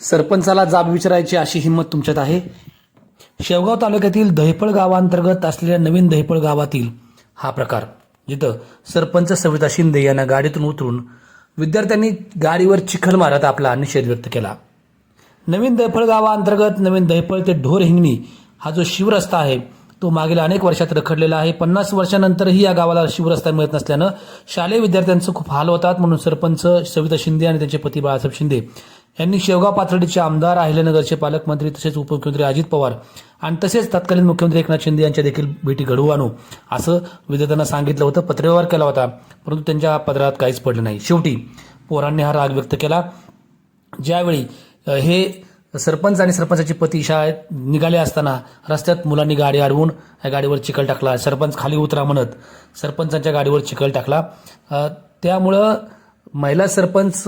सरपंचाला जाब विचारायची अशी हिंमत तुमच्यात आहे? शेवगाव तालुक्यातील दहिपळ गावांतर्गत असलेल्या नवीन दहिपळ गावातील हा प्रकार जिथं सरपंच सविता शिंदे यांना गाडीतून उतरून विद्यार्थ्यांनी गाडीवर चिखल मारत आपला निषेध व्यक्त केला. नवीन दहिपळ गावाअंतर्गत नवीन दहिपळ ते ढोर हिंगणी हा जो शिवरस्ता आहे तो मागील अनेक वर्षात रखडलेला आहे. पन्नास वर्षानंतरही या गावाला शिवरस्ता मिळत नसल्यानं शालेय विद्यार्थ्यांचं खूप हाल होतात. म्हणून सरपंच सविता शिंदे आणि त्यांचे पती बाळासाहेब शिंदे यांनी शेवगाव पाथर्डीचे आमदार अहिल्यानगरचे पालकमंत्री तसेच उपमुख्यमंत्री अजित पवार आणि तसेच तत्कालीन मुख्यमंत्री एकनाथ शिंदे यांच्या देखील भेटी घडवू आणू असं विद्यार्थ्यांना सांगितलं होतं. पत्रव्यवहार केला होता परंतु त्यांच्या पदरात काहीच पडलं नाही. शेवटी पोरांनी हा राग व्यक्त केला. ज्यावेळी हे सरपंच आणि सरपंचाची पती शाळेत निघाले असताना रस्त्यात मुलांनी गाडी अडवून या गाडीवर चिखल टाकला. सरपंच खाली उतरा म्हणत सरपंचांच्या गाडीवर चिखल टाकला. त्यामुळं महिला सरपंच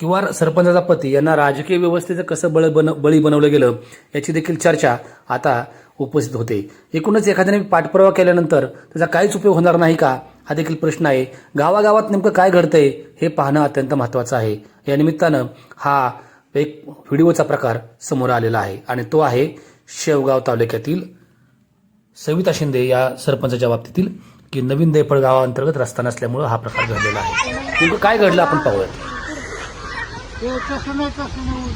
किंवा सरपंचाचा पती यांना राजकीय व्यवस्थेचं कसं बळ बन बळी बनवलं गेलं याची देखील चर्चा आता उपस्थित होते. एकूणच एखाद्याने पाठपुरावा केल्यानंतर त्याचा काहीच उपयोग होणार नाही का? हा देखील प्रश्न आहे. गावागावात नेमकं काय घडतंय हे पाहणं अत्यंत महत्त्वाचं आहे. या निमित्तानं हा एक व्हिडिओचा प्रकार समोर आलेला आहे आणि तो आहे शेवगाव तालुक्यातील सविता शिंदे या सरपंचाच्या बाबतीतील की नवीन देपळ गावाअंतर्गत रस्ता नसल्यामुळं हा प्रकार घडलेला आहे. नेमकं काय घडलं आपण पाहूयात. ते तसं नाही तसं नाही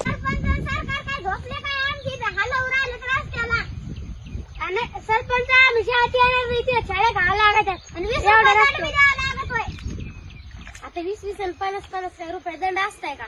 सरपंच आम्ही सरकार काय झोपले आणि सरपंच आम्ही शाळेत येणार नाही ते शाळेत आणि वीस रुपये दंड बी द्यावा लागत होय. ते वीस वीस आणि पन्नास पन्नास रुपये दंड असताय का?